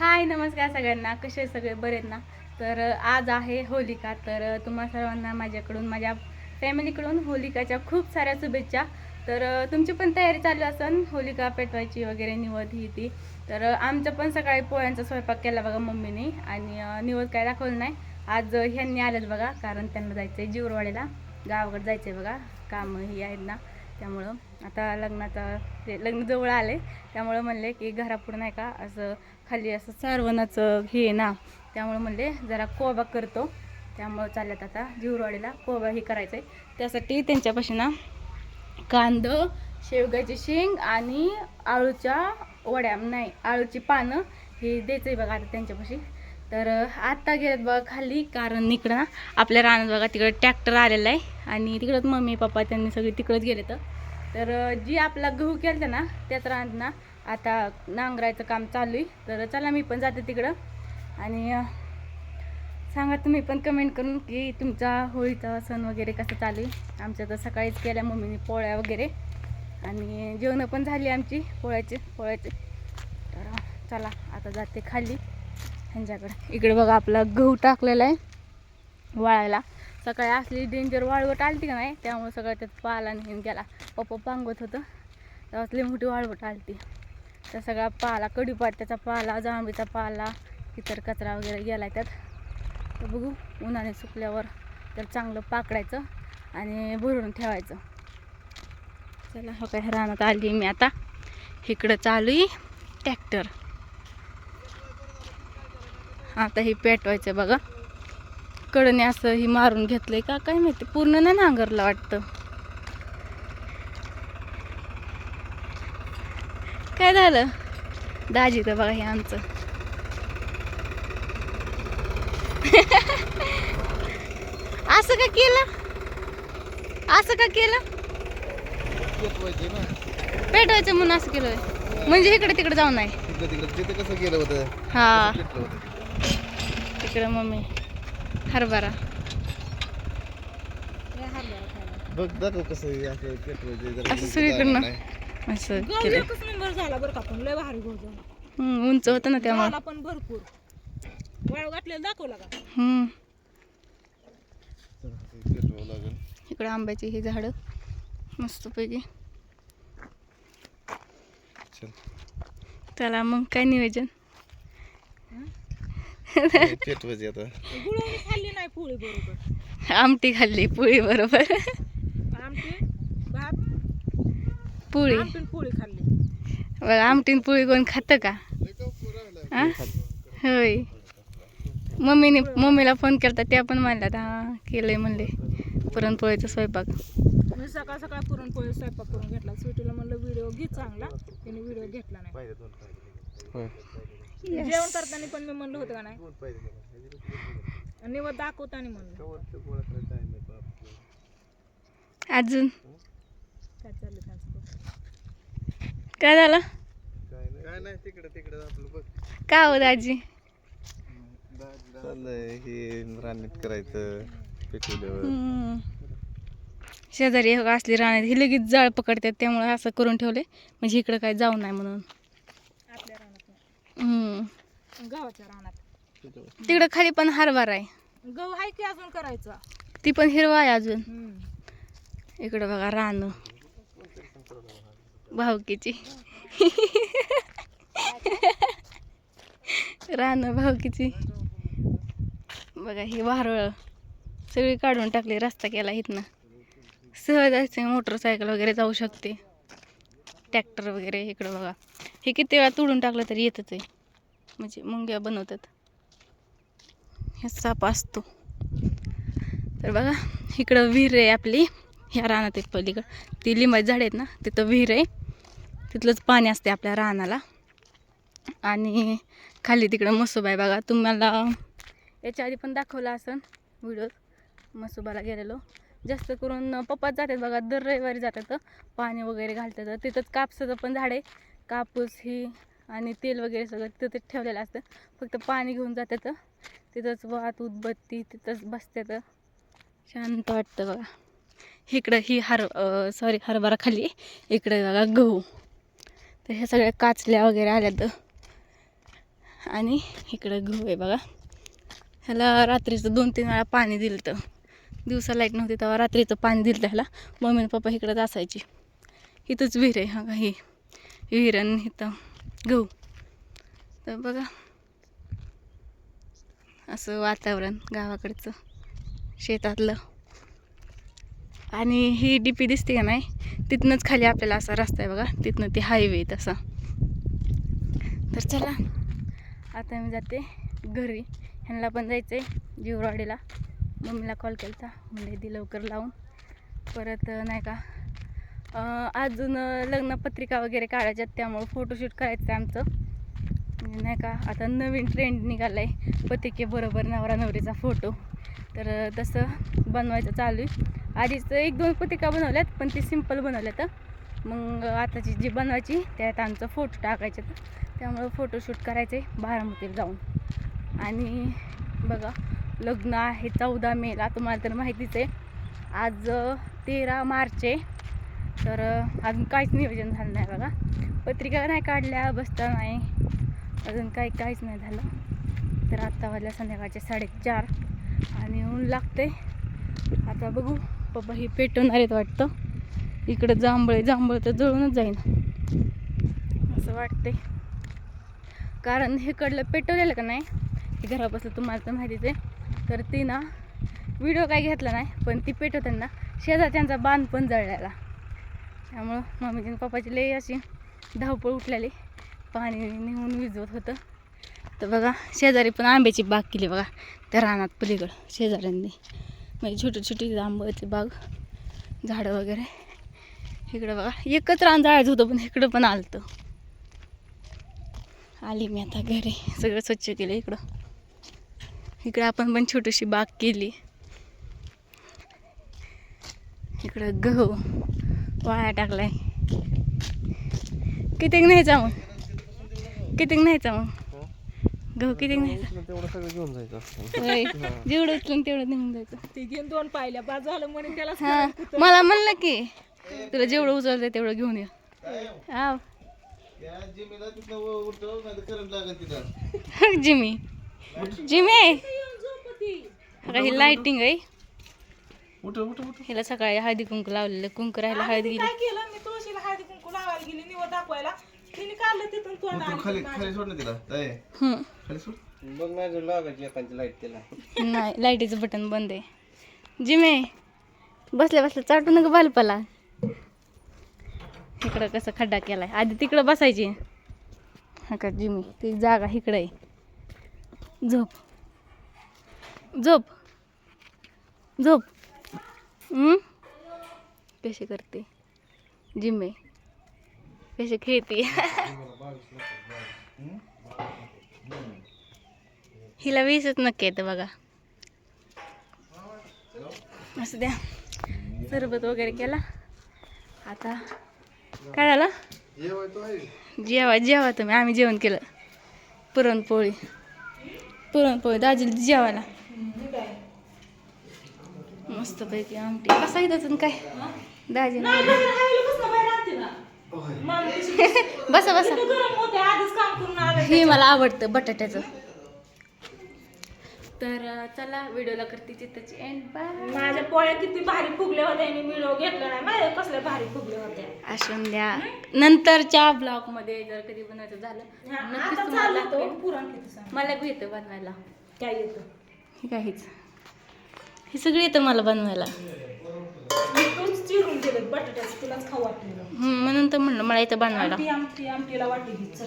हाय नमस्कार सगळ्यांना. कसे सगळे? बरे आहेत ना? तर आज आहे होलिका. तर तुम्हा सर्वांना माझ्याकडून माझ्या फॅमिलीकडून होलिकाच्या खूप साऱ्या शुभेच्छा. तर तुमची पण तयारी चालू असेल होलिका पेटवायची वगैरे निवद ही ती. तर आमचं पण सकाळी पोळ्यांचा स्वयंपाक केला बघा मम्मीने. आणि निवद काय दाखवलं नाही. आज ह्यांनी आलेत बघा कारण त्यांना जायचं आहे जीवरवाडीला. गावाकडे जायचं आहे बघा. कामं ही आहेत ना. त्यामुळं आता लग्नाचा ते लग्न जवळ आले त्यामुळं म्हणले की घरापुढं नाही का असं खाली असं सारवणाचं हे आहे ना त्यामुळं म्हणले जरा कोबा करतो. त्यामुळं चालल्यात आता जिवरवाडीला कोबा हे करायचं आहे त्यासाठी त्यांच्यापाशी ना कांदं शेवग्याची शेंग आणि आळूच्या वड्या नाही आळूची पानं हे द्यायचं आहे बघा आता त्यांच्यापाशी. तर आत्ता गेल्यात बघा खाली कारण इकडं ना आपल्या रानात बघा तिकडं ट्रॅक्टर आलेला आहे आणि तिकडंच मम्मी पप्पा त्यांनी सगळी तिकडंच गेले तर जी आपला गहू केला ना त्याच रानात ना आता नांगरायचं काम चालू आहे. तर चला मी पण जाते तिकडं. आणि सांगा तुम्ही पण कमेंट करून की तुमचा होळीचा सण वगैरे कसं चालू आहे? आमच्या तर सकाळीच केल्या मम्मीने पोळ्या वगैरे. आणि जेवणं पण झाली आमची पोळ्याचे पोळ्याचे. तर चला आता जाते खाली. ह्यांच्याकडे. इकडे बघा आपला गहू टाकलेला आहे वाळायला. सकाळी असली डेंजर वाळवट आलती का नाही? त्यामुळे सगळं त्यात पाला नेऊन गेला. पप्पा पांगवत होतं. तर असली मोठी वाळवट आलती. तर सगळा पाला कडीपाट्याचा पाला जांभळीचा पाला इतर कचरा वगैरे गेला त्यात. तर बघू उन्हाने सुकल्यावर तर चांगलं पाकडायचं आणि भरून ठेवायचं. चला हो काय रानात आली मी आता. इकडं चालू आहे ट्रॅक्टर. आता हे पेटवायचं बघा. कडने असं ही मारून घेतलंय का काय माहिती पूर्ण नाही नांगरलं वाटतं. काय झालं? दाजी तर बघा हे आमचं. असं का केलं? असं का केलं? पेटवायचं म्हणून असं केलं. म्हणजे इकडे तिकडे जाऊ नाही कसं गेलं होतं. हा? तिकडं मम्मी हरभरा. बघ दाखव कसं असं सगळीकडनं. असं गहू केलं एकच नंबर झाला बरं का पण लय भारी गहू झाला. हम्म, उंच होतं ना त्यामुळे झाला पण भरपूर. वाळू घातलेला दाखवला का? हम्म. चला, पेटवावं लागेल इकडं आंब्याची ही झाडं मस्तपैकी. चल. त्याला मग काय नियोजन? हे? पेटवायचे आता. गुळवणी खाल्ली नाही पोळी बरोबर. आमटी खाल्ली पोळी बरोबर. आमटी? पोळी. आमटी आणि पोळी खाल्ली. बघा आमटीन पोळी कोण खातं का? आ? होय. मम्मीने मम्मीला फोन केला त्या पण म्हणल्यात हा केलंय म्हणले. पुरणपोळीचा स्वयंपाक. मी सकाळ सकाळ पुरणपोळी स्वयंपाक करून घेतला. सुटीला म्हणलं व्हिडिओ घे चांगला. त्याने व्हिडिओ घेतला नाही. होय. जेवण करताना पण मी म्हणलं होतं का नाही? आणि निवड दाखवताना म्हणलं. अजून? काय चाललं काय झालं? काय नाही तिकडे तिकडे आपलं बघ. का हो दाजी? चाललंय हे करायचं पेटवल्यावर हम्म. शेजारी हो असली राहण्यात ही लगेच जाळ पकडतात त्यामुळे असं करून ठेवले म्हणजे इकडं काय जाऊ नाही म्हणून. आपल्या रानात नाही. हम्म. पण गावाच्या रानात. तिकडं खाली पण हरभरा आहे. गहू आहे की अजून करायचा? ती पण हिरवा आहे अजून. इकडं बघा रान. भावकीची. रान भावकीची. बघा ही वारळ. सगळी काढून टाकली रस्ता केला इथनं. सहज असते मोटरसायकल वगैरे जाऊ शकते. ट्रॅक्टर वगैरे इकडं बघा. हे किती वेळा तोडून टाकलं तरी येतच आहे. म्हणजे मुंग्या बनवतात. हे साप असतो. तर बघा इकडं विहीर आहे आपली. ह्या रानात एक पलीकडं. ती लिंबाची झाड आहेत ना तिथं विहीर आहे. तिथलंच पाणी असते आपल्या रानाला. आणि खाली तिकडं मसोबा आहे बघा तुम्हाला याच्या आधी पण दाखवला असं व्हिडिओ. मसोबाला गेलेलो. जास्त करून पप्पाच जातात बघा दर रविवारी जातात. पाणी वगैरे घालतात. तिथंच कापसाचं पण झाड आहे. कापूस ही आणि तेल वगैरे सगळं तिथंच ठेवलेलं असतं. फक्त पाणी घेऊन जातात. तिथंच वात उदबत्ती तिथंच बसतात. शांत वाटतं बघा. इकडं ही हर सॉरी हरभरा खाली इकडे बघा गहू. तर ह्या सगळ्या काचल्या वगैरे आल्यात. आणि इकडं गहू आहे बघा. ह्याला रात्रीचं दोन तीन वेळा पाणी दिलं तर दिवसा लाइट नव्हती तेव्हा रात्रीचं पाणी दिलं ह्याला. मम्मी पप्पा इकडंच असायची. इथंच विहीर आहे हा ही. विहीर आणि इथं गहू. तर बघा. असं वातावरण गावाकडचं शेतातलं. आणि ही डी पी दिसते का नाही तिथनंच खाली आपल्याला असा रस्ता आहे बघा तिथनं ते हायवे तसा. तर चला आता मी जाते घरी. ह्यांना पण जायचं आहे जीवराडीला मम्मीला कॉल केला म्हणजे ती लवकर लावून. परत नाही का अजून लग्नपत्रिका वगैरे काढायच्यात त्यामुळं फोटोशूट करायचं आहे आमचं. नाही का आता नवीन ट्रेंड निघाला आहे पतिके बरोबर नवरा नवरीचा फोटो तर तसं बनवायचं चालू आहे. आधीच एक दोन पत्रिका बनवल्यात पण ते सिंपल बनवल्यात मग आताची जी बनवायची त्यात आमचं फोटो टाकायचे त्यामुळं फोटोशूट करायचे आहे बारामतीला जाऊन. आणि बघा लग्न आहे चौदा मेला तुम्हाला तर माहितीच आहे. आज तेरा मार्च आहे. तर अजून काहीच नियोजन झालं नाही बघा. पत्रिका नाही काढल्या बसता नाही. अजून काही काहीच नाही झालं. तर आत्ता वाजल्या संध्याकाळचे साडेचार. आणि ऊन लागते आता बघू. पप्पा हे पेटवणार आहेत वाटतं. इकडं जांभळे जांभळ तर जळूनच जाईन. असं वाटतंय. कारण हे कडलं पेटवलेलं का नाही हे घरापासून तुम्हाला तर माहितीच आहे. तर ती ना व्हिडिओ काय घेतला नाही पण ती पेटवताना शेजारच्यांचा बांध पण जळलेला. त्यामुळं मम्मीची आणि पप्पाची लई अशी धावपळ उठलेली. पाणी नेऊन विजवत होतं. तर बघा शेजारी पण आंब्याची बाग केली बघा त्या रानात पलीकडं शेजाऱ्यांनी. म्हणजे छोटी छोटी आंब्याची बाग झाडं वगैरे. इकडं बघा एकच रान जाळायचं होतं पण इकडं पण आलतं. आली मी आता घरी सगळं स्वच्छ केलं इकडं. इकडं आपण पण छोटीशी बाग केली. इकडं गहू वाळा टाकलाय. कितीक न्यायचा मग? कितीक न्यायचा मग? गहू न्यायचा तेवढं सगळं घेऊन जायचं जेवढं उचलून तेवढं निघून जायचं. ते घेऊन दोन पाहिल्या. बाद झालं म्हणून त्याला हा. मला म्हणलं की तुला जेवढं उचलतंय तेवढं घेऊन ये. जिमी. जिमी. आता ही लाइटिंग आहे. हिला सकाळी हळदी कुंकू लावलेलं. कुंकू राहायला हळद गेली काय केलं? मी तुळशीला हळदी कुंकू लावायला गेली. निवड दाखवायला. तिने काढलं तिथून तोंड खाली खाली सोड ना तिला. हम्म. खाली सोड. बघ नाही लागायची एखादी लाइट त्याला नाही लाईटीचं बटन बंद आहे. जिमे बसल्या बसल्या चाटू नका बालपाला इकडं कसं खड्डा केलाय. आधी तिकडं बसायची. हा का जिमी ती जागा इकडं आहे. झोप. झोप. झोप. हम्म? कशी करते? जिमे कशी खेळते? हिला वीसच नक्की येतं बघा. असं द्या. सरबत वगैरे केला. आता काय झालं जेवा जेवा तुम्ही. आम्ही जेवण केलं. पुरणपोळी. पुरणपोळी दाजीला जेवायला. मस्तपैकी आमटी. कसा येतं काय? दाजी बसा बसा. हे मला आवडतं बटाट्याचं. तर चला व्हिडिओला करते चित्ताची एंड बाय माझ्या पोळ्या किती भारी फुगल्या होत्या आणि व्हिडिओ घेतला नाही. माझ्या कसल्या भारी फुगल्या होत्या. असून द्या. नंतरच्या ब्लॉगमध्ये जर कधी बनवायचं झालं नक्कीच तुम्हाला. पुरण मला बी येतं बनवायला. काय येतं? हे काहीच हे सगळं येतं मला बनवायला. चिरून दिलं बटाट्याचं तुलाच खाऊ वाटलं म्हणून तर म्हणलं मला येतं बनवायला. आमटी आमटी आमटीला वाटी घे चल.